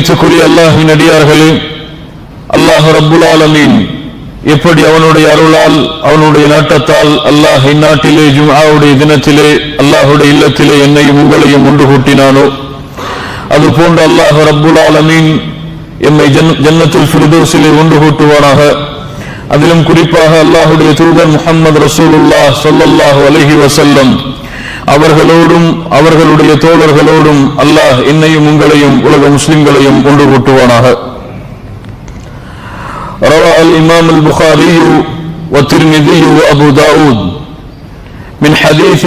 கண்ணியத்துக்குரிய அல்லாஹின் அடியார்களே அல்லாஹ் ரப்புல் ஆலமீன் எப்படி அவனுடைய அருளால் அவனுடைய நாட்டத்தால் அல்லாஹ் இந்நாட்டிலே ஜும்ஆவுடைய தினத்திலே அல்லாஹுடைய இல்லத்திலே என்னையும் உங்களையும் ஒன்று கூட்டினானோ? அது போன்று அல்லாஹ் ரபுல் ஆலமீன் எம்மை ஜன்னத்தில் ஜன்னத்துல் ஒன்று கூட்டுவானாக. அதிலும் குறிப்பாக அல்லாஹுடைய தூதர் முஹம்மது ரசூலுல்லாஹ் ஸல்லல்லாஹு அலஹி வசல்லம் அவர்களோடும் அவர்களுடைய தோழர்களோடும் அல்லாஹ் என்னையும் உங்களையும் உலக முஸ்லிம்களையும் ஒன்று கூட்டுவானாக روى الإمام البخاري والترمذي وأبو داود من حديث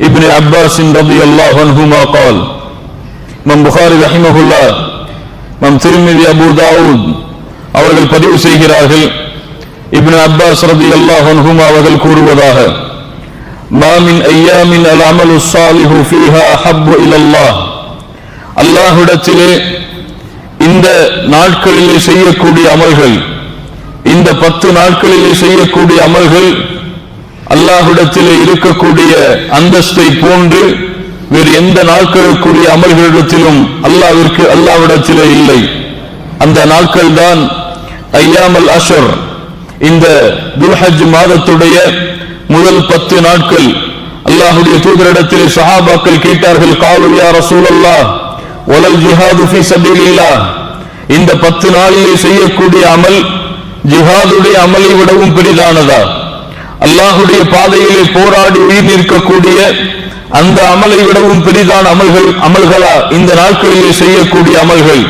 ابن عباس رضي الله عنهما قال من بخاري رحمه الله من திருமிதி அபு தாவூத் அவர்கள் பதிவு செய்கிறார்கள் இப்னு அப்பாஸ் ரதி அல்லாஹ் அவர்கள் கூறுவதாக ما من أيام العمل الصالح فيها أحب إلى الله அல்லாஹ்விடத்திலே இந்த நாட்களிலே செய்யக்கூடிய அமல்கள் இந்த பத்து நாட்களிலே செய்யக்கூடிய அமல்கள் அல்லாஹ்விடத்திலே இருக்கக்கூடிய அந்தஸ்தை போன்று வேறு எந்த நாட்களுக்குரிய அமல்களிடத்திலும் அல்லாவிற்கு அல்லாவிடத்திலே இல்லை அந்த நாட்கள் தான் ஐயாமல் அஷர் இந்த துல்ஹஜ் மாதத்துடைய முதல் பத்து நாட்கள் அல்லாஹுடைய தூதரிடத்தில் சஹாபாக்கள் கேட்டார்கள் காலு ரசூலல்லா ரசூலல்லாஹ் ஜிஹாது ஃபீ சபீலில்லாஹ் இந்த பத்து நாளிலே செய்யக்கூடிய அமல் ஜிஹாதுடைய அமலை விடவும் பெரிதானதா? அல்லாஹுடைய பாதையிலே போராடி உயிர் நிற்கக்கூடிய அந்த அமலை விடவும் பெரிதான அமல்கள் அமல்களா? இந்த நாட்களிலே செய்யக்கூடிய அமல்கள்.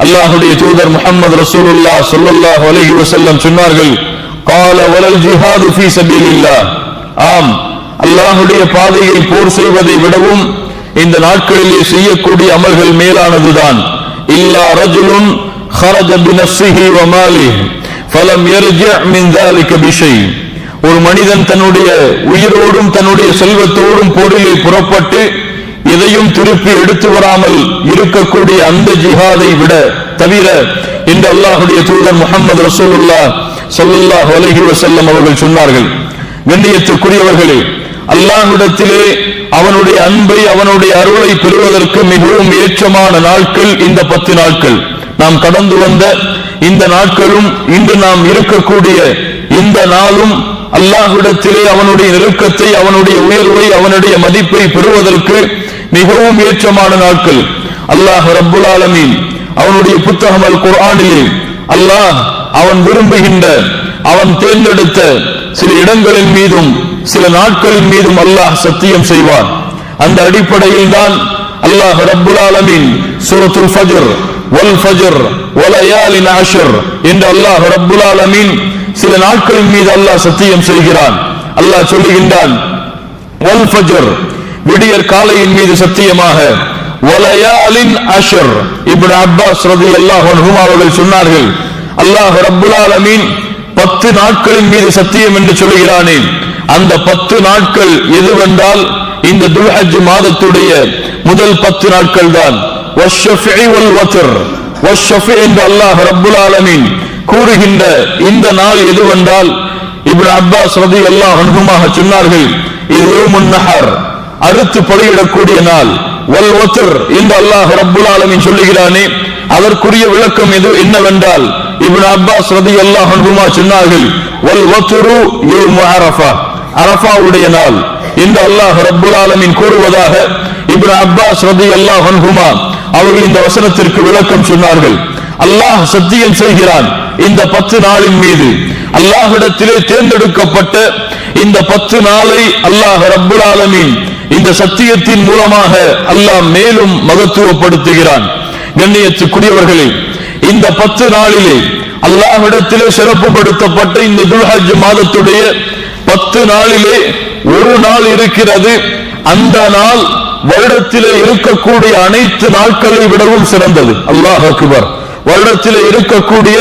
அல்லாஹுடைய தூதர் முகமது ரசூலுல்லா சொல்லல்லா அலைஹி வசல்லம் சொன்னார்கள் கால வலல் ஜிஹாது ஃபீ சபீலில்லாஹ் ஆம் அல்லாஹுடைய பாதையில் போர் செய்வதை விடவும் இந்த நாட்களிலே செய்யக்கூடிய அமல்கள் மேலானதுதான் இல்லா ரஜுலுன் خرج بنفسه وماله فلم يرجع من ذلك بشيء ஒரு மனிதன் தன்னுடைய உயிரோடும் தன்னுடைய செல்வத்தோடும் போரிலே புறப்பட்டு எதையும் திருப்பி எடுத்து வராமல் இருக்கக்கூடிய அந்த ஜிஹாதை விட தவிர இந்த அல்லாஹுடைய தூதர் முகமது ரசூலுல்லா ஸல்லல்லாஹு அலைஹி வஸல்லம் அவர்கள் சொன்னார்கள் கண்ணியத்துக்குரியவர்களே அல்லாஹிடத்திலே அவனுடைய அன்பை அவனுடைய அருளை பெறுவதற்கு மிகவும் ஏற்றமான நாட்கள் இந்த பத்து நாட்கள். நாம் கடந்து வந்த இந்த நாட்களும் இன்று நாம் இருக்கக்கூடிய இந்த நாளும் அல்லாஹிடத்திலே அவனுடைய நெருக்கத்தை அவனுடைய உயர்வை அவனுடைய மதிப்பை பெறுவதற்கு மிகவும் ஏற்றமான நாட்கள். அல்லாஹ் ரபுல் ஆலமீன் அவனுடைய புத்தகம் அல் குரானிலே அல்லாஹ் அவன் விரும்புகின்ற அவன் தேர்ந்தெடுத்த சில இடங்களின் மீதும் சில நாட்களின் மீதும் அல்லாஹ் சத்தியம் செய்வான். அந்த அடிப்படையில் தான் அல்லாஹ் ரப்புல் ஆலமின் சூரத்துல் ஃபஜர் வல் ஃபஜர் வலயாலின் ஆஷர் என்று அல்லாஹ் ரப்புல் ஆலமின் சில நாட்களின் மீது அல்லாஹ் சத்தியம் செய்கிறான். அல்லாஹ் சொல்லுகின்றான் வல் ஃபஜர் விடியற் காலையின் மீது சத்தியமாக. வலயாலின் அஷர் இப்னு அப்பாஸ் ரதி அல்லாஹ் அவர்கள் சொன்னார்கள் அல்லாஹ் ரப்புல் ஆலமீன் பத்து நாட்களின் மீது சத்தியம் என்று சொல்கிறானே அந்த பத்து நாட்கள் எதுவென்றால் இந்த துல்ஹஜ் மாதத்துடைய முதல் பத்து நாட்கள் தான். என்று அல்லாஹ் ரப்புல் ஆலமீன் கூறுகின்ற இந்த நாள் எதுவென்றால் இப்னு அப்பாஸ் ரதி அல்லா அனுபவமாக சொன்னார்கள் இது முன்னஹர் அறுத்து பலியிடக்கூடிய நாள். வல் ஒத்தர் என்று அல்லாஹ் ரபுல் ஆலமீன் சொல்லுகிறானே. அதற்குரிய விளக்கம் எது? என்னவென்றால் இப்னு அப்பாஸ் ரதி அல்லாஹ் அனுபவமா சொன்னார்கள் வல் வத்துரு யோமு அரஃபா. அரஃபாவுடைய நாள். என்று அல்லாஹ் ரப்புல் ஆலமின் கூறுவதாக இப்னு அப்பாஸ் ரதி அல்லாஹ் அன்ஹுமா அவர்கள் இந்த வசனத்திற்கு விளக்கம் சொன்னார்கள். அல்லாஹ் சத்தியம் செய்கிறான் இந்த பத்து நாளின் மீது அல்லாஹிடத்திலே தேர்ந்தெடுக்கப்பட்ட இந்த பத்து நாளை அல்லாஹ் ரப்புல் ஆலமின் இந்த சத்தியத்தின் மூலமாக அல்லாஹ் மேலும் மகத்துவப்படுத்துகிறான். கண்ணியத்துக்குரியவர்களே இந்த பத்து நாளிலே அல்லாஹிடத்திலே சிறப்புப்படுத்தப்பட்ட இந்த துல்ஹஜ் மாதத்துடைய பத்து நாளிலே ஒரு நாள் இருக்கிறது. அந்த நாள் வருடத்திலே இருக்கக்கூடிய அனைத்து நாட்களை விடவும் சிறந்தது. அல்லாஹ் அக்பர். வருடத்திலே இருக்கக்கூடிய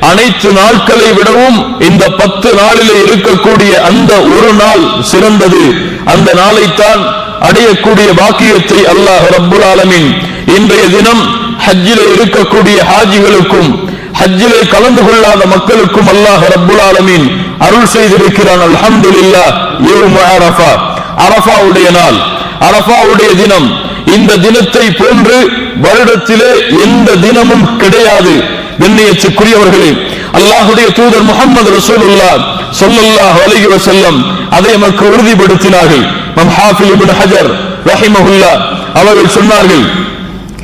அனைத்து நாட்களை விடவும் இந்த பத்து நாளிலே இருக்கக்கூடிய அந்த ஒரு நாள் சிறந்தது. அந்த நாளைத்தான் அடையக்கூடிய பாக்கியத்தை அல்லாஹ் ரபுல் ஆலமின் இன்றைய தினம் ஹஜ்ஜில இருக்கக்கூடிய ஹாஜிகளுக்கும் ஹஜ்ஜிலே கலந்து கொள்ளாத மக்களுக்கும் அல்லாஹ் ரப்புல் ஆலமீன் அருள் செய்திருக்கிறான். அல்ஹம்துலில்லாஹ் யௌம அரஃபா. அரஃபாவுடைய நாள் அரஃபாவுடைய தினம். இந்த தினத்தை போன்று வருடத்திலே எந்த தினமும் கிடையாது. கண்ணியத்துக்குரியவர்களே அல்லாஹுடைய தூதர் முகமது ரசூலுல்லா சொல்லல்லாஹ் அலைஹி வஸல்லம் அதை நமக்கு உறுதிப்படுத்தினார்கள். நம் ஹாஃபில் இப்னு ஹஜர் ரஹிமஹுல்லா அவர்கள் சொன்னார்கள்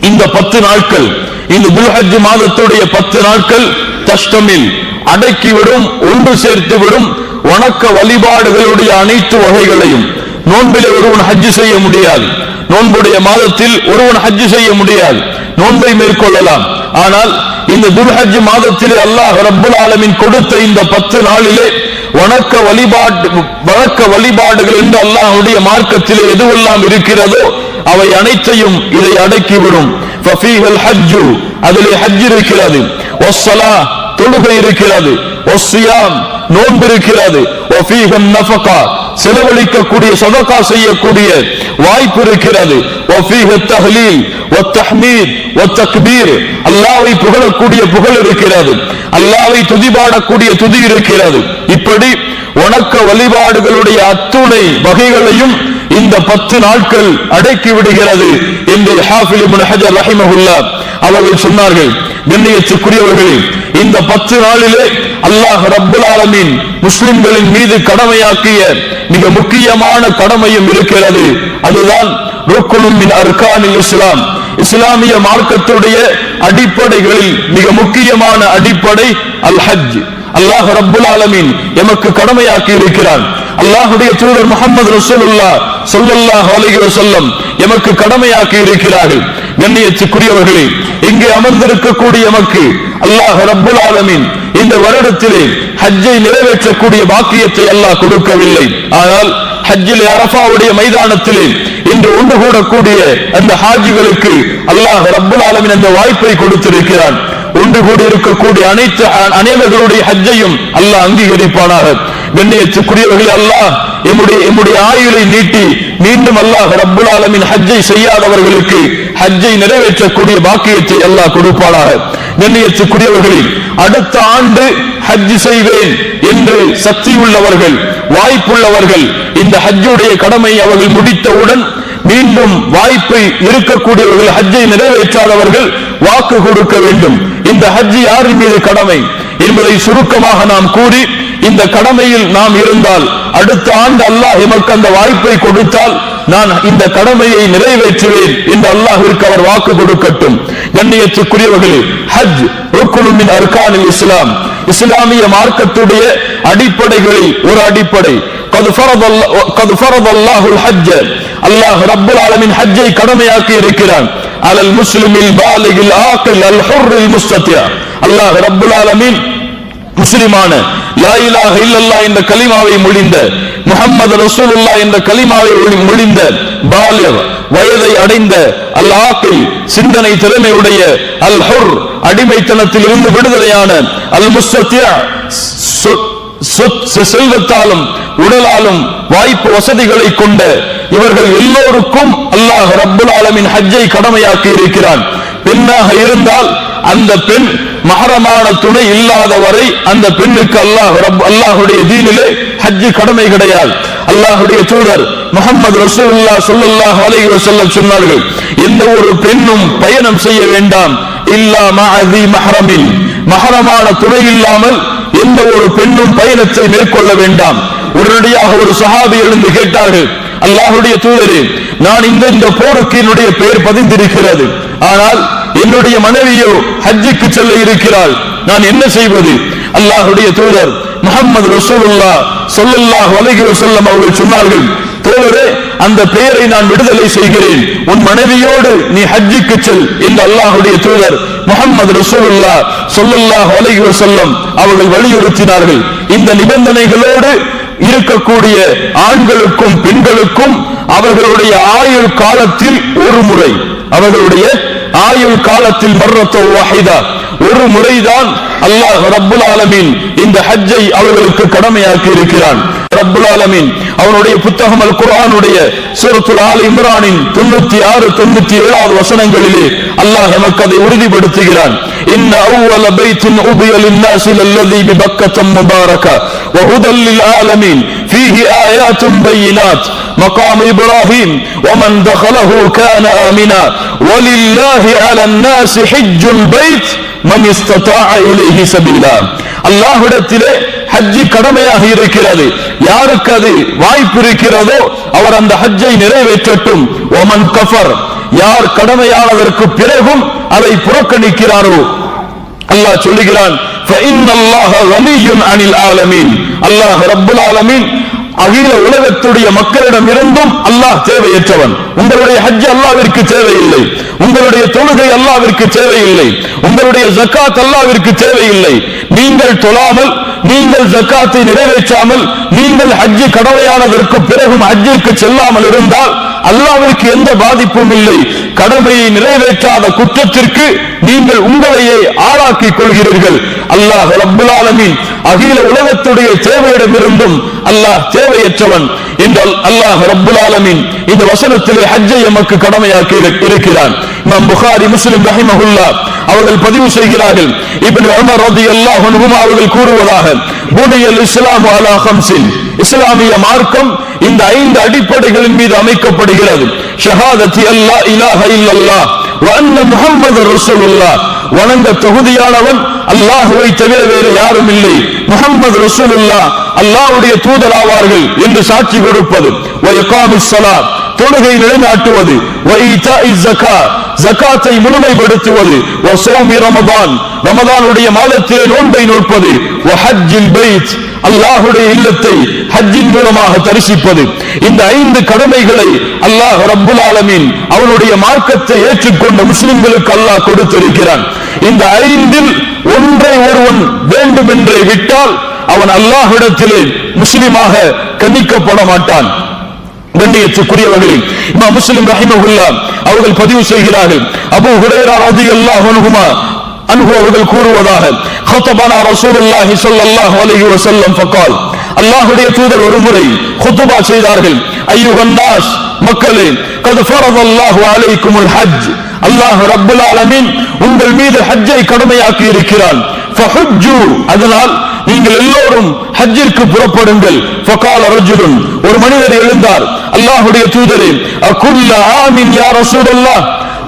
இந்த பத்து நாட்கள் இந்த துல்ஹஜ் மாதத்துடைய பத்து நாட்கள் தஷ்டமில் அடக்கிவிடும் ஒன்று சேர்த்து விடும் வணக்க வழிபாடுகளுடைய அனைத்து வகைகளையும். நோன்பிலே ஒருவன் ஹஜ் செய்ய முடியாது. நோன்புடைய மாதத்தில் ஒருவன் ஹஜ்ஜு செய்ய முடியாது. நோன்பை மேற்கொள்ளலாம். ஆனால் இந்த துல்ஹஜ் மாதத்திலே அல்லாஹ் ரப்புல் ஆலமின் கொடுத்த இந்த பத்து நாளிலே வணக்க வழிபாடு வணக்க வழிபாடுகள் என்று அல்லாஹுடைய மார்க்கத்திலே எதுவெல்லாம் இருக்கிறதோ அவை அனைத்தையும் இதை அடக்கிவிடும். அதிலே ஹஜ் இருக்கிறது. தொழுகை இருக்கிறது. நோன்பு இருக்கிறது. செலவழிக்கக்கூடிய சதக்கா செய்யக்கூடிய வாய்ப்பு இருக்கிறது. அல்லாவை புகழக்கூடிய புகழ் இருக்கிறது. அல்லாவை துதிபாடக்கூடிய துதி இருக்கிறது. இப்படி வணக்க வழிபாடுகளுடைய அத்துணை வகைகளையும் இந்த பத்து நாட்கள் அடக்கி விடுகிறது என்று ஹாஃபில் ஹஜர் ரஹிமஹுல்லா அவர்கள் சொன்னார்கள். கண்ணியத்துக்குரியவர்களே இந்த பத்து நாளிலே அல்லாஹ் ரப்புல் ஆலமின் முஸ்லிம்களின் மீது கடமையாக்கிய மிக முக்கியமான கடமையும் இருக்கிறது. அதுதான் ருக்குனும் அர்கானில் இஸ்லாம். இஸ்லாமிய மார்க்கத்துடைய அடிப்படைகளில் மிக முக்கியமான அடிப்படை அல் ஹஜ் அல்லாஹ் ரப்புல் ஆலமீன் எமக்கு கடமையாக்கி இருக்கிறான். அல்லாஹுடைய தூதர் முகமது ரசூலுல்லா சொல்லல்லாஹ் அலைஹி வஸல்லம் எமக்கு கடமையாக்கி இருக்கிறார்கள். கண்ணியத்துக்குரியவர்களே இங்கே அமர்ந்திருக்கக்கூடிய எமக்கு அல்லாஹ் ரப்புல் ஆலமீன் இந்த வருடத்திலே ஹஜ்ஜை நிறைவேற்றக்கூடிய பாக்கியத்தை அல்லாஹ் கொடுக்கவில்லை. ஆனால் ஹஜ்ஜில் அரஃபாவுடைய மைதானத்திலே இன்று ஒன்று கூடக்கூடிய அந்த ஹாஜிகளுக்கு அல்லாஹ் ரப்புல் ஆலமின் அந்த வாய்ப்பை கொடுத்திருக்கிறான். ஒன்று கூடியிருக்கக்கூடிய அனைத்து அனைவர்களுடைய ஹஜ்ஜையும் அல்லாஹ் அங்கீகரிப்பானாக. கண்ணியத்துக்குரியவர்கள் அல்லாஹ் எம்முடைய எம்முடைய ஆயுளை நீட்டி மீண்டும் அல்லாஹ் ரப்புல் ஆலமின் ஹஜ்ஜை செய்யாதவர்களுக்கு ஹஜ்ஜை நிறைவேற்றக்கூடிய பாக்கியத்தை அல்லாஹ் கொடுப்பானாக. கண்ணியத்துக்குரியவர்களில் அடுத்த ஆண்டு ஹஜ் செய்வேன் என்று சக்தியுள்ளவர்கள் வாய்ப்புள்ளவர்கள் இந்த ஹஜ்ஜுடைய கடமை அவர்கள் முடித்தவுடன் மீண்டும் வாய்ப்பை இருக்கக்கூடியவர்கள் ஹஜ்ஜை நிறைவேற்றாதவர்கள் வாக்கு கொடுக்க வேண்டும் இந்த ஹஜ் யாரின் மீது கடமை என்பதை சுருக்கமாக நாம் கூறி இந்த கடமையில் நாம் இருந்தால் அடுத்த ஆண்டு அல்லாஹ் எமக்கு அந்த வாய்ப்பை கொடுத்தால் நான் இந்த கடமையை நிறைவேற்றுவேன் என்று அல்லாஹிற்கு அவர் வாக்கு கொடுக்கட்டும் கண்ணியத்துக்குரியவர்களே ஹஜ் ருக்குனுமின் அர்கானில் இஸ்லாம் இஸ்லாமிய மார்க்கத்துடைய அடிப்படைகளில் ஒரு அடிப்படை قد فرض الله قد فرض الله الحج அல்லாஹ் ரப்பல் ஆலமின் ஹஜ்ஜை கடமையாக்கி இருக்கிறான். அலல் முஸ்லிமில் பாலிகில் ஆக்கில் அல் ஹுர்ரில் முஸ்தத்தியா அல்லாஹ் ரப்பல் ஆலமின் முஸ்லிமான லா இலாஹ இல்லல்லாஹ் என்ற கலிமாவை மொழிந்த முகமது ரசூலுல்லா என்ற கலிமாவை மொழிந்த பாலியர் வயதை அடைந்த அல் ஆக்கில் சிந்தனை திறமையுடைய அல் ஹுர் அடிமைத்தனத்தில் இருந்து விடுதலையான அல் முஸ்தத்தியா செல்வத்தாலும் உடலாலும் வாய்ப்பு வசதிகளை கொண்ட இவர்கள் எல்லோருக்கும் அல்லாஹ் ரப்புல் ஆலமின் ஹஜ்ஜை கடமையாக்கி இருக்கிறான். பெண்ணாக இருந்தால் அந்த பெண் மகரமான துணை இல்லாத வரை அந்த பெண்ணுக்கு அல்லாஹ் ரப் அல்லாஹுடைய தீனிலே ஹஜ்ஜு கடமை கிடையாது. அல்லாஹுடைய தூதர் முகமது ரசூல்லா சொல்லுல்லாஹ் அலைஹி வஸல்லம் சொன்னார்கள் எந்த ஒரு பெண்ணும் பயணம் செய்ய வேண்டாம் இல்லா மஅதி மஹரமில் மஹரமான துணை இல்லாமல் எந்த ஒரு பெண்ணும் பயணத்தை மேற்கொள்ள வேண்டாம். உடனடியாக ஒரு சஹாபி எழுந்து கேட்டார்கள் அல்லாஹுடைய தூதரே நான் இந்த இந்த போருக்கு என்னுடைய பெயர் பதிந்திருக்கிறது. ஆனால் என்னுடைய மனைவியோ ஹஜ்ஜுக்கு செல்ல இருக்கிறாள். நான் என்ன செய்வது? அல்லாஹுடைய தூதர் முகமது ரசூலுல்லா சொல்லல்லாஹு அலைஹி வஸல்லம் அவர்கள் சொன்னார்கள் தோழரே அந்த பெயரை நான் விடுதலை செய்கிறேன். உன் மனைவியோடு நீ ஹஜ்ஜிக்கு செல். என்று அல்லாஹுடைய தூதர் முகமது ரசூலுல்லா சொல்லுல்லா அலைஹி வஸல்லம் அவர்கள் வலியுறுத்தினார்கள். இந்த நிபந்தனைகளோடு இருக்கக்கூடிய ஆண்களுக்கும் பெண்களுக்கும் அவர்களுடைய ஆயுள் காலத்தில் ஒரு முறை. அவர்களுடைய ஆயுள் காலத்தில் மர்ரத்தோ வாஹிதா. ஒரு முறைதான் அல்லாஹ் ரப்புல் ஆலமீன் இந்த ஹஜ்ஜை அவர்களுக்கு கடமையாக்கி இருக்கிறான் ரப்புல் ஆலமீன் அவனுடைய புத்தகம் அல் குர்ஆனுடைய சூரத்துல் ஆல் இம்ரானின் தொண்ணூத்தி ஆறு தொண்ணூத்தி ஏழாவது வசனங்களிலே அல்லாஹ் நமக்கு அதை உறுதிப்படுத்துகிறான் إن أول بيت أبي للناس للذي ببكة مباركة وهدى للعالمين فيه آيات بينات مقام إبراهيم ومن دخله كان آمنا ولله على الناس حج البيت من استطاع إليه அல்லாஹிடத்திலே ஹஜ்ஜி கடமையாக இருக்கிறது. யாருக்கு அது வாய்ப்பு இருக்கிறதோ அவர் அந்த ஹஜ்ஜை நிறைவேற்றட்டும். ஒமன் கஃபர். யார் கடமையானதற்கு பிறகும் அதை புறக்கணிக்கிறாரோ? அல்லாஹ் சொல்லுகிறான் அல்லாஹ் ரபுல் ஆலமீன் அகில உலகத்துடைய மக்களிடம் இருந்தும் அல்லாஹ் தேவையற்றவன். உங்களுடைய ஹஜ் அல்லாவிற்கு தேவையில்லை. உங்களுடைய தொழுகை அல்லாவிற்கு தேவையில்லை. உங்களுடைய ஜக்காத் அல்லாவிற்கு தேவையில்லை. நீங்கள் தொழாமல் நீங்கள் ஜக்காத்தை நிறைவேற்றாமல் நீங்கள் ஹஜ்ஜி கடமையானதற்கு பிறகும் ஹஜ்ஜிற்கு செல்லாமல் இருந்தால் அல்லாவிற்கு எந்த பாதிப்பும் இல்லை. கடமையை நிறைவேற்றாத குற்றத்திற்கு நீங்கள் உங்களையே ஆளாக்கிக் கொள்கிறீர்கள். அல்லாஹ் ரப்புல் ஆலமீன் அகில உலகத்துடைய தேவையிடமிருந்தும் அல்லாஹ் தேவையற்றவன் இந்த அல்லாஹ் ரப்புல் ஆலமீன் இந்த வசனத்திலே ஹஜ்ஜை எமக்கு கடமையாக்கி இருக்கிறான். இமாம் புகாரி முஸ்லிம் ரஹிமஹுல்லா அவர்கள் பதிவு செய்கிறார்கள். இப்படி உமர் ரதி அல்லாஹ் அவர்கள் கூறுவதாக புனியல் இஸ்லாம் அலா ஹம்சின் இஸ்லாமிய மார்க்கம் இந்த ஐந்து அடிப்படைகளின் மீது அமைக்கப்படுகிறது. ஷஹாதத்தி அல்லா இலாஹ இல்லல்லாஹ். வ அன்ன வணங்க தொகுதியானவன் அல்லாஹுவை தவிர வேறு யாரும் இல்லை முகமது ரசூலுல்லா அல்லாஹுடைய அல்லாஹ்வுடைய தூதராவார்கள் என்று சாட்சி கொடுப்பது தொழுகை நிலைநாட்டுவது ஜக்காத்தை ஜகாத்தை முழுமைப்படுத்துவது. வ ஸௌமி ரமதான். ரமதானுடைய மாதத்திலே நோன்பை நோற்பது. ஓ ஹஜ்ஜில் பைத். அல்லாஹுடைய இல்லத்தை ஹஜ்ஜின் மூலமாக தரிசிப்பது. இந்த ஐந்து கடமைகளை அல்லாஹ் ரப்புல் ஆலமீன் அவனுடைய மார்க்கத்தை ஏற்றுக்கொண்ட முஸ்லிம்களுக்கு அல்லாஹ் கொடுத்திருக்கிறான். இந்த ஐந்தில் ஒன்றை ஒருவன் வேண்டும் என்றே விட்டால் அவன் அல்லாஹிடத்திலே முஸ்லிமாக கணிக்கப்பட மாட்டான். கண்ணியத்துக்குரியவர்களில் இமாம் முஸ்லிம் ரஹிமகுல்லா அவர்கள் பதிவு செய்கிறார்கள் அபு ஹுரேரா ரலியல்லாஹு அன்ஹுமா அன்ஹு அவர்கள் கூறுவதாக ஹுத்பனா ரசூலுல்லாஹி ஸல்லல்லாஹு அலைஹி வஸல்லம் ஃபகால் அல்லாஹ்வுடைய தூதர் ஒருமுறை ஹுத்பா செய்தார்கள் ஐயுகன் நாஸ் மக்களே கத் ஃபரதல்லாஹு அலைக்குமுல் ஹஜ் அல்லாஹ் ரப்பல் ஆலமீன் உங்கள் மீது ஹஜ்ஜை கடமையாக்கி இருக்கிறான் ஃபஹுஜ்ஜு அதனால் நீங்கள் எல்லோரும் ஹஜ்ஜிற்கு புறப்படுங்கள். ஃபகால ரஜுலுன் ஒரு மனிதர் எழுந்தார். அல்லாஹ்வுடைய தூதரே அகுல்ல ஆமின் யா ரசூலல்லாஹ்.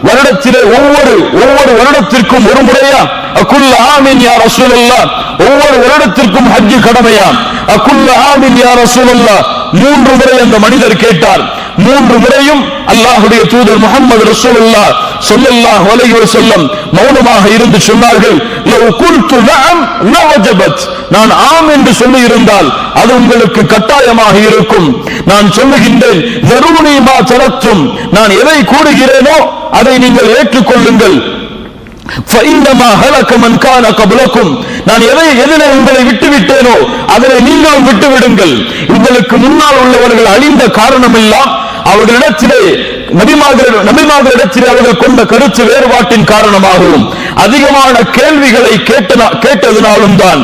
வருடத்திலே ஒவ்வொரு ஒவ்வொரு வருடத்திற்கும் ஒரு முறையா? அகுல்ல ஆமின் யா ரசூலல்லாஹ். ஒவ்வொரு வருடத்திற்கும் ஹஜ் கடமையா? அகுல்ல ஆமின் யா ரசூலல்லாஹ். மூன்று முறை அந்த மனிதர் கேட்டார். மூன்று முறையும் அல்லாஹுடைய தூதர் முகமது ரசூலுல்லா சொல்லல்லா அலைஹி செல்லம் மௌனமாக இருந்து சொன்னார்கள். லவ் குல்து நஅம் லவஜபத். நான் ஆம் என்று சொல்லி இருந்தால் அது உங்களுக்கு கட்டாயமாக இருக்கும். நான் சொல்லுகின்றேன் நெருமணியமா தரத்தும் நான் எதை கூறுகிறேனோ அதை நீங்கள் ஏற்றுக்கொள்ளுங்கள். நான் எதை எதிலே உங்களை விட்டுவிட்டேனோ அதனை நீங்களும் விட்டுவிடுங்கள். உங்களுக்கு முன்னால் உள்ளவர்கள் அழிந்த காரணம் எல்லாம் அவர்களிடத்திலே நபிமார்களிடத்தில் அவர்கள் கொண்ட கருத்து வேறுபாட்டின் காரணமாகவும் அதிகமான கேள்விகளை கேட்டதனாலும் தான்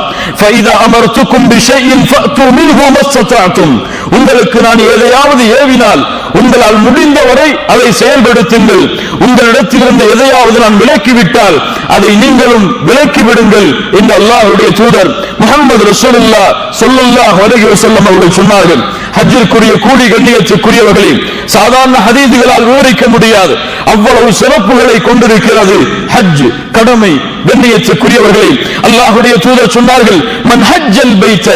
உங்களுக்கு நான் எதையாவது ஏவினால் உங்களால் முடிந்தவரை அதை செயல்படுத்துங்கள். உங்களிடத்திலிருந்து எதையாவது நான் விலக்கிவிட்டால் அதை நீங்களும் விலக்கிவிடுங்கள் என்று அல்லாஹருடைய தூதர் முகமது ரசூலுல்லா சொல்லுல்லா வரைகள் செல்லம் அவர்கள் சொன்னார்கள். ஹஜ்ஜிற்குரிய கூலி கண்ணியத்துக்குரியவர்களே சாதாரண ஹதீதுகளால் விவரிக்க முடியாது. அவ்வளவு சிறப்புகளை கொண்டிருக்கிறது ஹஜ் கடமை கண்ணியத்துக்குரியவர்களே. அல்லாஹுடைய தூதர் சொன்னார்கள் மன் ஹஜ்ஜல் பைத்த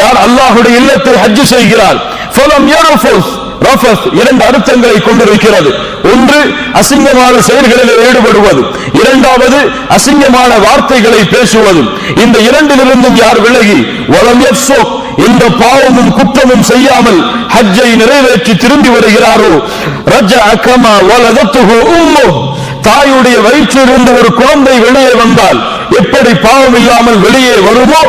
யார் அல்லாஹுடைய இல்லத்தில் ஹஜ் செய்கிறார். ஃபலம் யரஃபுஸ் ரஃபஸ் இரண்டு அர்த்தங்களை கொண்டிருக்கிறது. ஒன்று அசிங்கமான செயல்களில் ஈடுபடுவது. இரண்டாவது அசிங்கமான வார்த்தைகளை பேசுவது. இந்த இரண்டிலிருந்தும் யார் விலகி? வளம் எஃப் எந்த பாவமும் குற்றமும் செய்யாமல் ஹஜ்ஜை நிறைவேற்றி திரும்பி வருகிறாரோ? ரஜ அக்கமா வலதத்துகு உம்மோ. தாயுடைய வயிற்றிலிருந்து ஒரு குழந்தை வெளியே வந்தால் எப்படி பாவம் இல்லாமல் வெளியே வருமோ?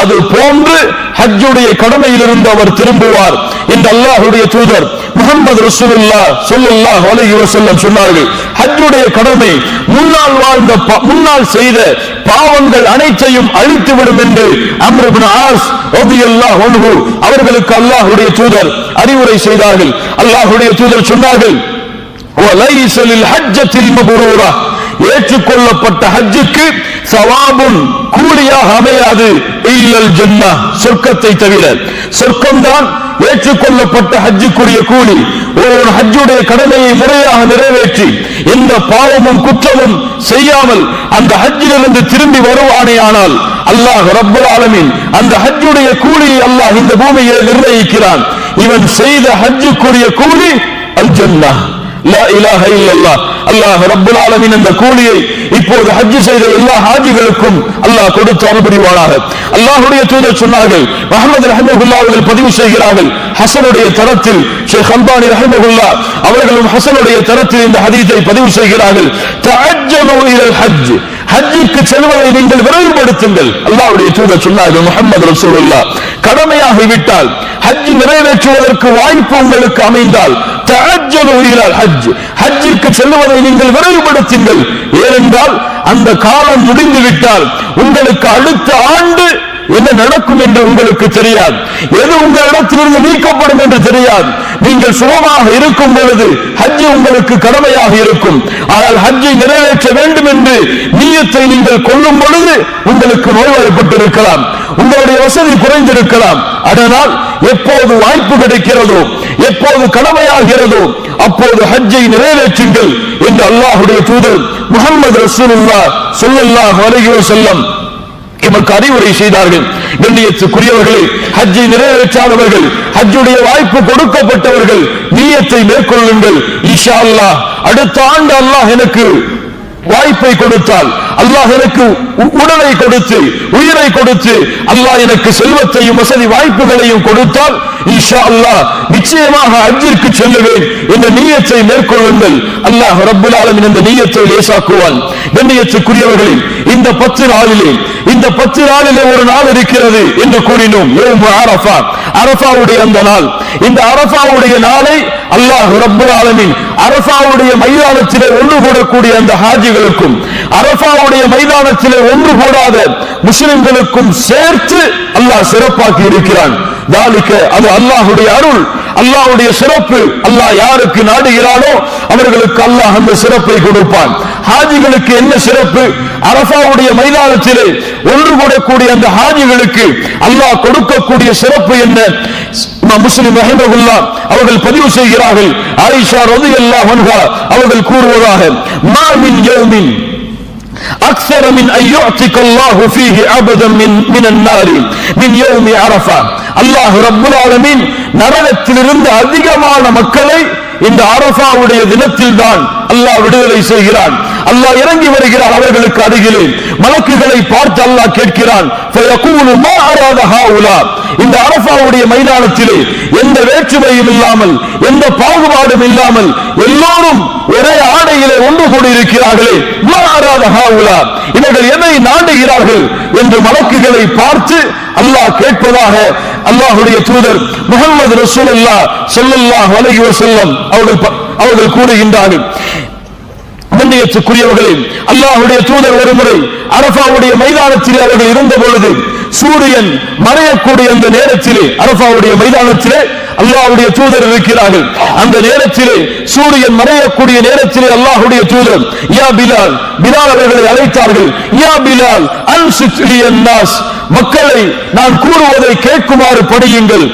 அது போன்று ஹஜ்ஜுடைய கடமையிலிருந்து அவர் திரும்புவார் என்று அல்லாஹுடைய தூதர் முகமது ரசூலுல்லா சொல்லுல்லா அலைஹி வஸல்லம் சொன்னார்கள். ஹஜ்ஜுடைய கடமை முன்னால் வாழ்ந்த முன்னால் செய்த பாவங்கள் அனைத்தையும் அழித்துவிடும் என்று அம்ர் இப்னு ஆஸ் ரலியல்லாஹு அன்ஹு அவர்களுக்கு அல்லாஹ்வுடைய தூதர் அறிவுரை செய்தார்கள். அல்லாஹ்வுடைய தூதர் சொன்னார்கள் சொல்லில் ஹஜ்ஜ திரும்ப மபரூரா ஏற்றுக்கொள்ளப்பட்ட ஹஜ்ஜுக்கு சவாபும் கூலியாக அமையாது. இல்லல் ஜன்னா சொர்க்கத்தை தவிர. சொர்க்கம்தான் ஏற்றுக்கொள்ளப்பட்ட ஹஜ்ஜுக்குரிய கூலி. ஒருவன் ஹஜ்ஜுடைய கடமையை முறையாக நிறைவேற்றி எந்த பாவமும் குற்றமும் செய்யாமல் அந்த ஹஜ்ஜிலிருந்து திரும்பி வருவானே ஆனால் அல்லாஹ் ரப்பல் ஆலமின் அந்த ஹஜ்ஜுடைய கூலியை அல்லாஹ் இந்த பூமியில் நிர்ணயிக்கிறான். இவன் செய்த ஹஜ்ஜுக்குரிய கூலி அல் ஜன்னா அல்லாஹ் ரப்பல் ஆலமீன் அந்த கூலியை இப்போது ஹஜ் செய்த எல்லா ஹாஜிகளுக்கும் அல்லாஹ் கொடுத்து அனுபவிவானாக அல்லாஹ்வுடைய தூதர் சொன்னார்கள் முஹம்மது ரஹ்மத்துல்லாஹ் அவர்கள் பதிவு செய்கிறார்கள் ஹசனுடைய தரத்தில் ஷேக் அல்பானி ரஹ்மத்துல்லாஹ் அவர்களும் ஹசனுடைய தரத்தில் இந்த ஹதீத்தை பதிவு செய்கிறார்கள். தஅஜ்ஜலு இலல் ஹஜ் ஹஜ்ஜுக்கு செல்வதை நீங்கள் விரைவுபடுத்துங்கள். அல்லாவுடைய தூதர் சொன்னார்கள் முஹம்மது ரசூலுல்லாஹ். கடமையாகிவிட்டால் ஹஜ் நிறைவேற்றுவதற்கு வாய்ப்பு உங்களுக்கு அமைந்தால் ஹஜ் ஹஜ்ஜிற்கு செல்வதை நீங்கள் விரைவுபடுத்துங்கள். ஏனென்றால் அந்த காலம் முடிந்து விட்டால் உங்களுக்கு அடுத்த ஆண்டு என்ன நடக்கும் என்று உங்களுக்கு தெரியாது. எது உங்களிடத்திலிருந்து நீக்கப்படும் என்று தெரியாது. நீங்கள் சுகமாக இருக்கும் பொழுது ஹஜ்ஜி உங்களுக்கு கடமையாக இருக்கும். ஆனால் ஹஜ்ஜை நிறைவேற்ற வேண்டும் என்று நீயத்தை நீங்கள் கொள்ளும் பொழுது உங்களுக்கு நோய்வாய்ப்பட்டிருக்கலாம். உங்களுடைய வசதி குறைந்திருக்கலாம். அதனால் எப்போது வாய்ப்பு கிடைக்கிறதோ எப்போது கடமையாகிறதோ அப்போது ஹஜ்ஜை நிறைவேற்றுங்கள் என்று அல்லாஹுடைய தூதர் முகமது ரசூலுல்லாஹ் சொல்லல்லாஹ் அலைஹி செல்லம் எமக்கு அறிவுரை செய்தார்கள். கண்ணியத்துக்குரியவர்களே ஹஜ்ஜை நிறைவேற்றாதவர்கள் ஹஜ்ஜுடைய வாய்ப்பு கொடுக்கப்பட்டவர்கள் நீயத்தை மேற்கொள்ளுங்கள். இஷா அல்லாஹ் அடுத்த ஆண்டு அல்லாஹ் எனக்கு வாய்ப்பை கொடுத்தால் அல்லாஹ் எனக்கு உ- உடலை கொடுத்து உயிரை கொடுத்து அல்லாஹ் எனக்கு செல்வத்தையும் வசதி வாய்ப்புகளையும் கொடுத்தால் இஷா அல்லாஹ் நிச்சயமாக ஹஜ்ஜிற்கு செல்லுவேன் என்ற நீயத்தை மேற்கொள்ளுங்கள். அல்லாஹ் ரப்புல் ஆலமின் இந்த நீயத்தை லேசாக்குவான். கண்ணியத்துக்குரியவர்களே இந்த பத்து நாளிலே இந்த பத்து நாளிலே ஒரு நாள் இருக்கிறது என்று கூறினோம். யௌமு அரஃபா. அரஃபாவுடைய அந்த நாள். இந்த அரபாவுடைய நாளை அல்லாஹ் ரப்பல் ஆலமின் அரஃபாவுடைய மைதானத்திலே ஒன்று கூடக்கூடிய அந்த ஹாஜிகளுக்கும் அரஃபாவுடைய மைதானத்திலே ஒன்று கூடாத முஸ்லிம்களுக்கும் சேர்த்து அல்லாஹ் சிறப்பாக்கி இருக்கிறான். தாலிக்க அது அல்லாஹ்வுடைய அருள் அல்லாஹ்வுடைய சிறப்பு. அல்லாஹ் யாருக்கு நாடுகிறானோ அவர்களுக்கு அல்லாஹ் அந்த சிறப்பை கொடுப்பான். ஹாஜிகளுக்கு என்ன சிறப்பு? அரசாவுடைய மைதானத்திலே ஒன்று கூடக்கூடிய அந்த ஹாஜிகளுக்கு அல்லாஹ் கொடுக்கக்கூடிய சிறப்பு என்ன? முஸ்லிம் ரஹிமஹுல்லா அவர்கள் பதிவு செய்கிறார்கள். ஆயிஷா ரதி அல்லாஹ் அவர்கள் கூறுவதாக மாமின் மின் أكثر من أن يعتق الله فيه عبدا من من النار من يوم عرفة الله رب العالمين நரகத்திலிருந்து அதிகமான மக்களை இந்த அரபாவுடைய தினத்தில் தான் அல்லாஹ் விடுதலை செய்கிறான். அல்லாஹ் இறங்கி வருகிறார் அவர்களுக்கு அருகிலே. மலக்குகளை பார்த்து அல்லாஹ் கேட்கிறான் இந்த அரசாவுடைய மைதானத்திலே எந்த வேற்றுமையும் இல்லாமல் எந்த பாகுபாடும் இல்லாமல் எல்லோரும் ஒரே ஆடையிலே ஒன்று கூடியிருக்கிறார்களே இவர்கள் எதை நாடுகிறார்கள் என்று மலக்குகளை பார்த்து அல்லாஹ் கேட்பதாக அல்லாஹுடைய தூதர் முகமது ரசூலுல்லாஹ் ஸல்லல்லாஹு அலைஹி வஸல்லம் அவர்கள் அவர்கள் கூறுகின்றார்கள். கண்ணியத்துக்குரியவர்களே அல்லாஹுடைய தூதர் ஒருமுறை அரபாவுடைய மைதானத்திலே அவர்கள் இருந்த பொழுது சூரியன் மறையக்கூடிய அந்த நேரத்திலே அரபாவுடைய மைதானத்திலே அல்லாஹுடைய தூதர் இருக்கிறார்கள். அந்த நேரத்திலே சூரியன் மறையக்கூடிய நேரத்திலே அல்லாஹுடைய தூதர் யா பிலால் பிலால் அவர்களை அழைத்தார்கள். யா பிலால் அன்சித் நாஸ் மக்களை நான் கூறுவதை கேட்குமாறு படியுங்கள்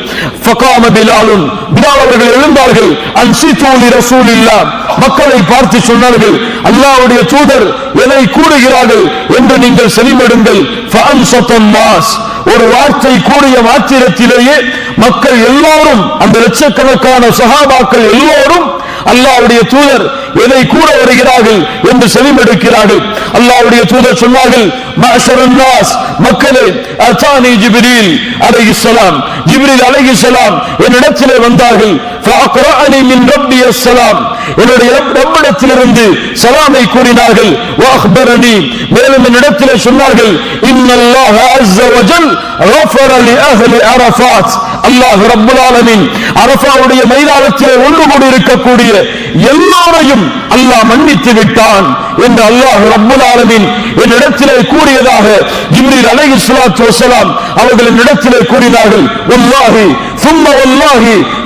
ஃபகாம பிலாலும் பிலால் அவர்கள் எழுந்தார்கள் அன்சித்தூலி ரசூலில்லா மக்களை பார்த்து சொன்னார்கள் அல்லாஹ்வுடைய தூதர் எதை கூறுகிறார்கள் என்று நீங்கள் செவிமடுங்கள். ஃபஅன்சத்தன் நாஸ் ஒரு வார்த்தை கூடிய மாத்திரத்திலேயே மக்கள் எல்லோரும் அந்த லட்சக்கணக்கான சகாபாக்கள் எல்லோரும் அல்லாவுடைய தூதர் எதை கூற வருகிறார்கள் என்று செவிமடுக்கிறார்கள். அல்லாவுடைய தூதர் சொன்னார்கள் மக்களே நாஸ் ஜிபிரில் அலை இஸ்லாம் ஜிபிரில் அலை இஸ்லாம் என்னிடத்திலே வந்தார்கள் ஃபஅக்ரஅனி மின் ரப்பி அஸ்ஸலாம் என்னுடைய ரப்பிடத்திலிருந்து சலாமை கூறினார்கள் வாஹ்பரனி மேலும் என்னிடத்திலே சொன்னார்கள் இன்னல்லாஹ அஸ்ஸ வஜல் غفر لأهل عرفات அல்லாஹ் ரப்புல் ஆலமீன் அரஃபாவுடைய மைதானத்திலே ஒன்று கூடி இருக்கக்கூடிய எல்லோரையும் அல்லாஹ் மன்னித்து விட்டான் என்று அல்லாஹ் ரப்புல் ஆலமீன் என்னிடத்திலே கூறியதாக ஜிப்ரீல் அலைஹிஸ்ஸலாத்து வஸலாம் அவர்கள் என்னிடத்திலே கூறினார்கள் வல்லாஹி ثم والله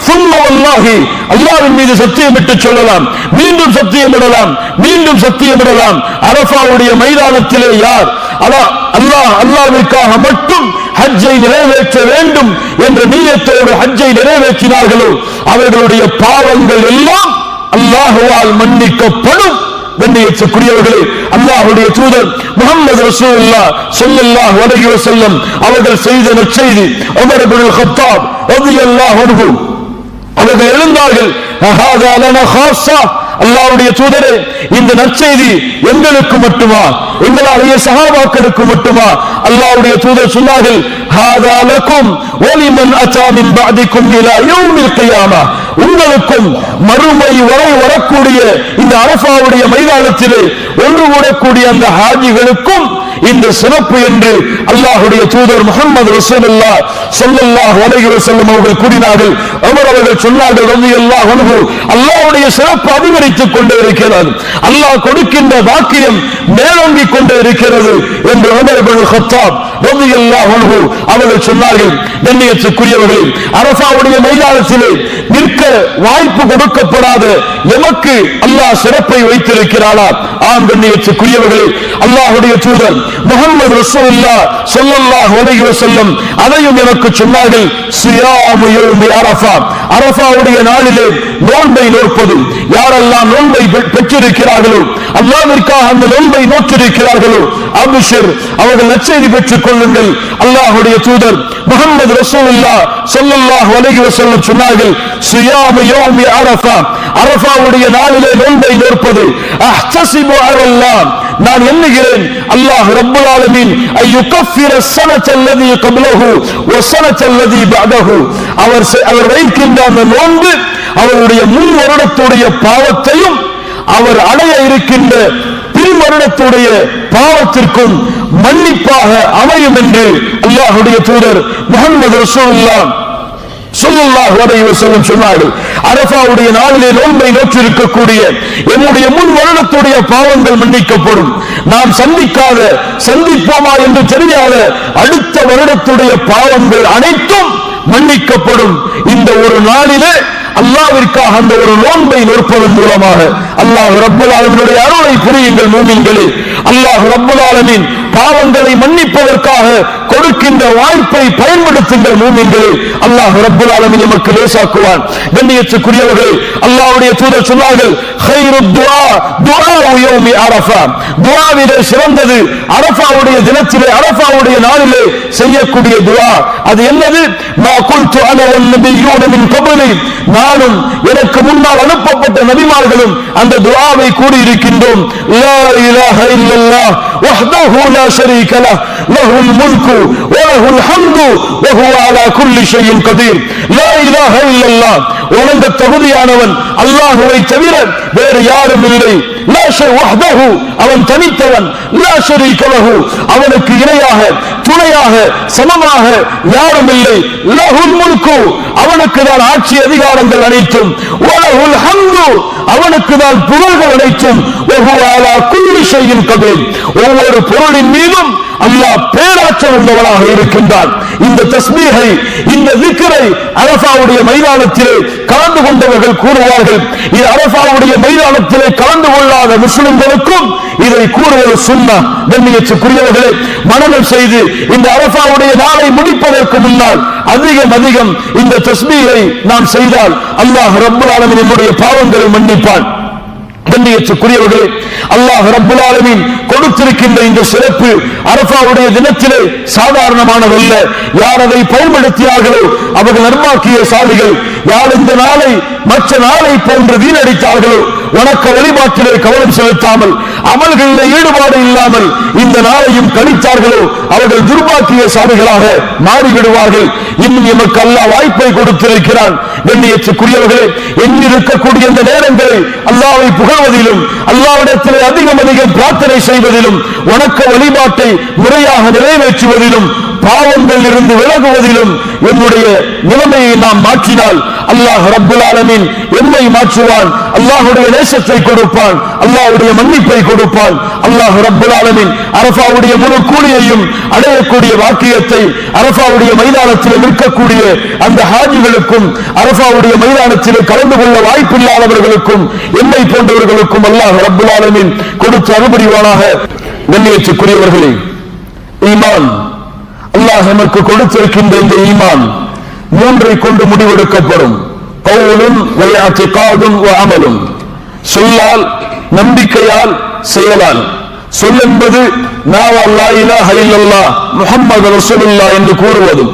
ثم والله அல்லாஹ்வின் மீது சத்தியமிட்டு சொல்லலாம் சத்தியமிடலாம் மீண்டும் சத்தியம் சத்தியமிடலாம் மீண்டும் சத்தியம் சத்தியமிடலாம் அரபாவுடைய மைதானத்திலே யார்? அலா அல்லாஹ் அல்லாவிற்காக மட்டும் ஹஜ்ஜை நிறைவேற்ற வேண்டும் என்ற நீயத்தோடு ஹஜ்ஜை நிறைவேற்றினார்களோ அவர்களுடைய பாவங்கள் எல்லாம் அல்லாஹுவால் மன்னிக்கப்படும் கண்ணியத்துக்குரியவர்களே அல்லாஹுடைய தூதர் முகமது ரசூல்லா சொல்லல்லா அலைஹி வஸல்லம் அவர்கள் செய்த நற்செய்தி உமர் இப்னு கத்தாப் ரலியல்லாஹு அன்ஹு. அவர்கள் எழுந்தார்கள் அல்லாவுடைய தூதரே இந்த நற்செய்தி எங்களுக்கு மட்டுமா? எங்களுடைய சகாபாக்களுக்கு மட்டுமா? அல்லாவுடைய தூதர் சொன்னார்கள் ஹாதா லக்கும் வலிமன் அத்தா மின் பஅதிக்கும் இலா யௌமில் கியாமா உங்களுக்கும் மறுமை வரை வரக்கூடிய இந்த அரபாவுடைய மைதானத்திலே ஒன்று கூடக்கூடிய அந்த ஹாஜிகளுக்கும் இந்த சிறப்பு என்று அல்லாஹுடைய தூதர் முகமது ரசூலுல்லா சொல்லல்லாஹ் அலைஹி செல்லும் அவர்கள் கூறினார்கள். அவர் அவர்கள் சொன்னார்கள் அல்லாஹ் அன்ஹு அல்லாஹுடைய சிறப்பு அதிகரித்துக் கொண்டே இருக்கிறது. அல்லாஹ் கொடுக்கின்ற வாக்கியம் மேலோங்கிக் கொண்டே இருக்கிறது என்று உமர் ஹத்தாப் அவர்கள் சொன்னார்கள் கண்ணியத்துக்குரியவர்களே அரபாவுடைய மைதானத்திலே நிற்க வாய்ப்பு கொடுக்கப்படாத. எமக்கு அல்லாஹ் சிறப்பை வைத்திருக்கிறாளா ஆம் கண்ணியத்துக்குரியவர்களே அல்லாஹுடைய தூதர் முகமது ரசூலுல்லாஹ் அதையும் எனக்கு சொன்னார்கள் அரஃபா. அரஃபாவுடைய நாளிலே நோன்பை நோற்பது யாரெல்லாம் நோன்பை பெற்றிருக்கிறார்களோ அல்லாவிற்காக அந்த நோன்பை நோற்றிருக்கிறார்களோ அபிஷர் அவர்கள் நச்செய்தி பெற்றுக் கொள்ளுங்கள். அல்லாஹுடைய தூதர் முகமது ரசூலுல்லாஹ் ஸல்லல்லாஹு அலைஹி வஸல்லம் சொன்னார்கள் சுயாம யௌமி அரஃபா. அரஃபாவுடைய நாளிலே நோன்பை நிற்பது. அஹ்தஸிபு அலல்லாஹ். நான் எண்ணுகிறேன் அல்லாஹ் ரப்பல் ஆலமீன் ஐயுகஃபிர ஸனத அல்லதி கப்லஹு வ ஸனத அல்லதி பஅதஹு. அவர் அவர் வைக்கின்ற அந்த நோன்பு அவருடைய முன் வருடத்துடைய பாவத்தையும் அவர் அடைய இருக்கின்ற வருடத்துடைய பாவத்திற்கும் மன்னிப்பாக அமையும் என்று அல்லாஹுடைய தூதர் முகமது ரசூலுல்லாஹ் சொல்லுல்லாஹ் அலைஹி செல்லும் சொன்னார்கள். அரபாவுடைய நாளிலே நோன்பை நோற்றிருக்கக்கூடிய என்னுடைய முன் வருடத்துடைய பாவங்கள் மன்னிக்கப்படும். நாம் சந்திக்காத சந்திப்போமா என்று தெரியாத அடுத்த வருடத்துடைய பாவங்கள் அனைத்தும் மன்னிக்கப்படும். இந்த ஒரு நாளிலே அல்லாவிற்காக அந்த ஒரு நோன்பை நோற்பதன் மூலமாக அல்லாஹ் ரப்பலாளனுடைய அருளை புரியுங்கள் மூமின்களே. அல்லாஹ் ரப்பலாளனின் பாவங்களை மன்னிப்பதற்காக கொடுக்கின்ற வாய்ப்பை பயன்படுத்துங்கள் மூமின்கள் அல்லாஹ் ரப்புல் ஆலமின் நமக்கு லேசாக்குவான். கண்ணியத்துக்குரியவர்கள் அல்லாஹ்வுடைய தூதர் சொன்னார்கள் ஹைரு துஆ துஆ யௌமி அரஃபா. துஆவிலே சிறந்தது அரஃபாவுடைய தினத்திலே அரஃபாவுடைய நாளிலே செய்யக்கூடிய துஆ. அது என்னது? மா குல்து அன வன் நபியூன கபலி. நானும் எனக்கு முன்னால் அனுப்பப்பட்ட நபிமார்களும் அந்த துஆவை கூடி இருக்கின்றோம் லா இலாஹ இல்லல்லாஹ் வஹ்தஹு லா ஷரீக லஹ் லஹுல் முல்கு وله الحمد وهو على كل شيء قدير. لا اله الا الله. இல்லல்லாஹ் தகுதியானவன் அல்லாஹுவை தவிர வேறு யாரும் இல்லை. அவன் தனித்தவன். லா அவனுக்கு இணையாக துணையாக சமமாக யாரும் இல்லை. லஹுல் முல்கு. அவனுக்கு தான் ஆட்சி அதிகாரங்கள் அனைத்தும். வலஹுல் ஹம்து. அவனுக்கு தான் புகழ்கள் அனைத்தும். வஹுவ அலா குல்லி ஷைஇன் ஒவ்வொரு பொருளின் மீதும் அல்லாஹ் பேராற்றல் உள்ளவனாக இருக்கின்றான். இந்த தஸ்மீகை இந்த விக்கரை அரசாவுடைய மைதானத்திலே கலந்து கொண்டவர்கள் கூறுவார்கள். இது அரசாவுடைய மைதானத்திலே கலந்து கொள்ள அல்லாத முஸ்லிம்களுக்கும் இதை கூறுவது சுண்ணா. கண்ணியத்துக்குரியவர்களே மனநம் செய்து இந்த அரசாவுடைய நாளை முடிப்பதற்கு முன்னால் அதிகம் அதிகம் இந்த தஸ்மீகை நாம் செய்தால் அல்லாஹ் ரப்பல் ஆலமீன் நம்முடைய பாவங்களை மன்னிப்பான். கண்ணியத்துக்குரியவர்களே அல்லாஹ் ரப்புல் கொடுத்திருக்கின்ற இந்த சிறப்பு அரபாவுடைய தினத்திலே சாதாரணமானதல்ல. யார் அதை பயன்படுத்தினார்களோ அவர்கள் நர்மாக்கிய சாலிகள் யார் இந்த நாளை மற்ற நாளை போன்று வீணடித்தார்களோ உனக்கு வழிபாட்டிலே கவனம் செலுத்தாமல் அமல்களில் ஈடுபாடு இல்லாமல் இந்த நாளையும் கழித்தார்களோ அவர்கள் துர்பாக்கிய சாமிகளாக மாறிவிடுவார்கள். இன்னும் எமக்கு அல்லா வாய்ப்பை கொடுத்திருக்கிறான். கண்ணியத்துக்குரியவர்களே எண்ணிருக்கக்கூடிய இந்த நேரங்களை அல்லாவை புகழ்வதிலும் அல்லாவிடத்தில் அதிகம் அதிகம் பிரார்த்தனை செய்வதிலும் உனக்க வழிபாட்டை முறையாக நிறைவேற்றுவதிலும் பாவங்கள் இருந்து விலகுவதிலும் என்னுடைய நிலைமையை நாம் மாற்றினால் அல்லாஹ் ரப்புல் ஆலமின் எம்மை மாற்றுவான். அல்லாஹுடைய நேசத்தை கொடுப்பான். அல்லாஹுடைய மன்னிப்பை கொடுப்பான். அல்லாஹ் ரப்புல் ஆலமின் அரபாவுடைய முழு கூலியையும் அடையக்கூடிய வாக்கியத்தை அரபாவுடைய மைதானத்தில் நிற்கக்கூடிய அந்த ஹாஜிகளுக்கும் அரபாவுடைய மைதானத்தில் கலந்து கொள்ள வாய்ப்பில்லாதவர்களுக்கும் என்னை போன்றவர்களுக்கும் அல்லாஹ் ரப்புல் ஆலமின் கொடுத்து அனுபவிவானாக கண்ணியத்துக்குரியவர்களே ஈமான் அல்லாஹ் நமக்கு கொடுத்திருக்கின்ற இந்த ஈமான் மூன்றை கொண்டு முடிவெடுக்கப்படும். கவுலும் காதும் அமலும். சொல்லால் நம்பிக்கையால் செயலால். சொல் என்பது நாவால் ரசூலுல்லா என்று கூறுவதும்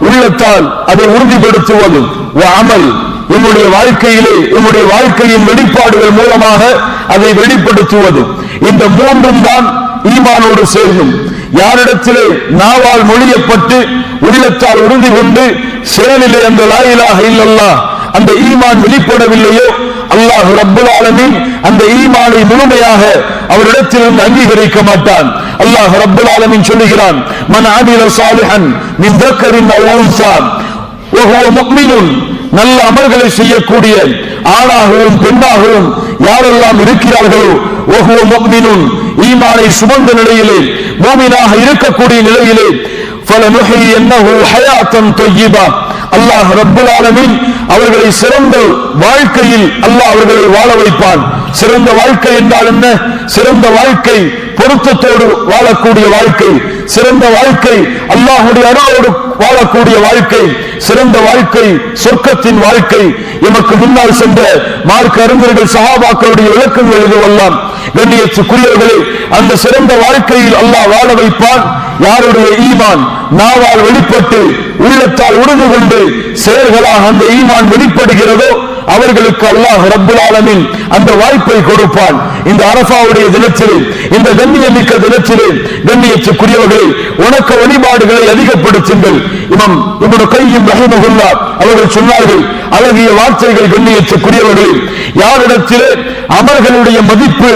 உள்ளத்தால் அதை உறுதிப்படுத்துவதும் அமல். உன்னுடைய வாழ்க்கையிலே உன்னுடைய வாழ்க்கையின் வெளிப்பாடுகள் மூலமாக அதை வெளிப்படுத்துவதும். இந்த மூன்றும் தான் ஈமானோடு சேர்ந்தும் யாரிடத்திலே நாவால் மொழியப்பட்டு உடலத்தால் உறுதி கொண்டு செயலிலே அந்த லாயிலாக இல்லல்லா அந்த ஈமான் வெளிப்படவில்லையோ அல்லாஹ் ரபுலாலமின் அந்த ஈமானை முழுமையாக அவரிடத்திலிருந்து அங்கீகரிக்க மாட்டான். அல்லாஹ் ரபுலாலமின் சொல்லுகிறான் மன் ஆமில சாலிஹன் மின் தக்கரின் அவுன்சான் முக்மினும் நல்ல அமல்களை செய்யக்கூடிய ஆணாகவும் பெண்ணாகவும் யாரெல்லாம் இருக்கிறார்களோ ஒவ்வொரு முக்மினும் ஈமானை சுமந்த நிலையிலே மூமினாக இருக்கக்கூடிய நிலையிலே அல்லாஹ் ரப்புல் ஆலமின் அவர்களை சிறந்த வாழ்க்கையில் அல்லாஹ் அவர்களை வாழ வைப்பான். சிறந்த வாழ்க்கை என்றால் என்ன? சிறந்த வாழ்க்கை பொருத்தத்தோடு வாழக்கூடிய வாழ்க்கை. சிறந்த வாழ்க்கை அல்லாஹுடைய அருளோடு வாழக்கூடிய வாழ்க்கை. சிறந்த வாழ்க்கை சொர்க்கத்தின் வாழ்க்கை. எமக்கு முன்னால் சென்ற மார்க்க அறிஞர்கள் சகாபாக்களுடைய இலக்கங்கள் இதுவெல்லாம். கண்ணியத்துக்குரியவர்களே அந்த சிறந்த வாழ்க்கையில் அல்லாஹ் வாழ வைப்பான். யாருடைய ஈமான் நாவால் வெளிப்பட்டு உள்ளத்தால் உணர்ந்து கொண்டு செயல்களாக அந்த ஈமான் வெளிப்படுகிறதோ அவர்களுக்கு அல்லாஹ் ரப்புல் ஆலமின் அந்த வாய்ப்பை கொடுப்பான். இந்த அரசாவுடைய தினத்திலே இந்த கண்ணியமிக்க தினத்திலே கண்ணியத்துக்குரியவர்களே உனக்க வழிபாடுகளை அதிகப்படுத்துங்கள். இமம் இவனு கையும் ரஹிமகுல்லா அவர்கள் சொன்னார்கள் அழகிய வார்த்தைகள் கண்ணியத்துக்குரியவர்களே யாரிடத்திலே அமர்களுடைய மதிப்பு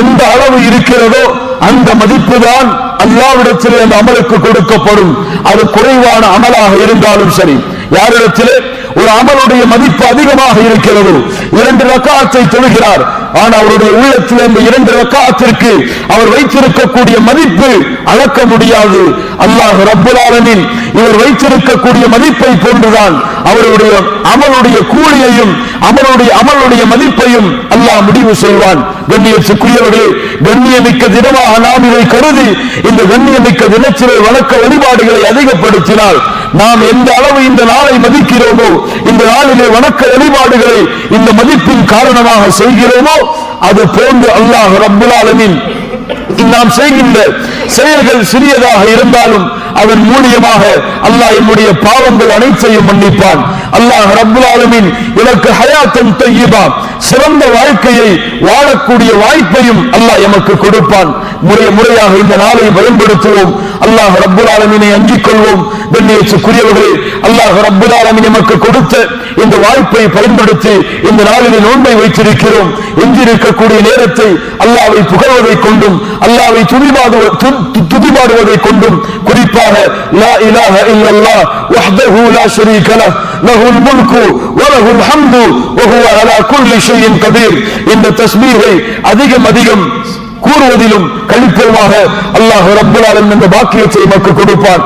எந்த அளவு இருக்கிறதோ அந்த மதிப்பு தான் அல்லாவிடத்திலே அந்த அமலுக்கு கொடுக்கப்படும். அது குறைவான அமலாக இருந்தாலும் சரி யாரிடத்திலே ஒரு அமலுடைய மதிப்பு அதிகமாக இருக்கிறது இரண்டு ரக்காத்தை தொழுகிறார் ஆனால் அவருடைய உள்ளத்தில் அந்த இரண்டு ரக்காத்திற்கு அவர் வைத்திருக்கக்கூடிய மதிப்பு அளக்க முடியாது. அல்லாஹ் ரப்புல் இவர் வைத்திருக்கக்கூடிய மதிப்பை போன்றுதான் அவருடைய அமலுடைய கூலியையும் அமலுடைய அமலுடைய மதிப்பையும் அல்லாஹ் முடிவு செய்வான். கண்ணியத்துக்குரியவர்களே கண்ணியமிக்க தினமாக நாம் இதை கருதி இந்த கண்ணியமிக்க தினத்திலே வணக்க வழிபாடுகளை அதிகப்படுத்தினால் நாம் எந்த அளவு இந்த நாளை மதிக்கிறோமோ இந்த நாளிலே வணக்க வழிபாடுகளை இந்த மதிப்பின் காரணமாக செய்கிறோமோ அது போன்று அல்லாஹ் ரப்புல் நாம் செய்கின்ற செயல்கள் சிறியதாக இருந்தாலும் அதன் மூலியமாக அல்லாஹ் என்னுடைய பாவங்கள் அனைத்தையும் மன்னிப்பான். அல்லாஹ் ரப்புல் எனக்கு ஹயாத்தன் தையீபா சிறந்த வாழ்க்கையை வாழக்கூடிய வாய்ப்பையும் அல்லாஹ் எமக்கு கொடுப்பான். முறை முறையாக இந்த நாளை பயன்படுத்துவோம். அல்லாஹ் ரப்புல் ஆலமீனை அஞ்சிக் கொள்வோம். கண்ணியத்துக்குரியவர்களே அல்லாஹ் ரப்புல் எமக்கு கொடுத்த இந்த வாய்ப்பை பயன்படுத்தி இந்த நாளில் நோன்பை வைத்திருக்கிறோம். எஞ்சிருக்கக்கூடிய நேரத்தை அல்லாவை புகழ்வதை கொண்டும் அல்லாவை துதிபாடுவதை கொண்டும் குறிப்பாக லா இலாஹ இல்லல்லாஹ் வஹ்தஹு லா ஷரீக லஹ் லஹுல் முல்கு வலஹுல் ஹம்து வஹுவ அலா குல்லி ஷைஇன் கதீர் இந்த தஸ்பீஹை அதிகம் அதிகம் கூறுவதிலும் கழிப்பதுமாக அல்லாஹ் ரப்பல் ஆலமீன் இந்த பாக்கியத்தை நமக்கு கொடுப்பான்.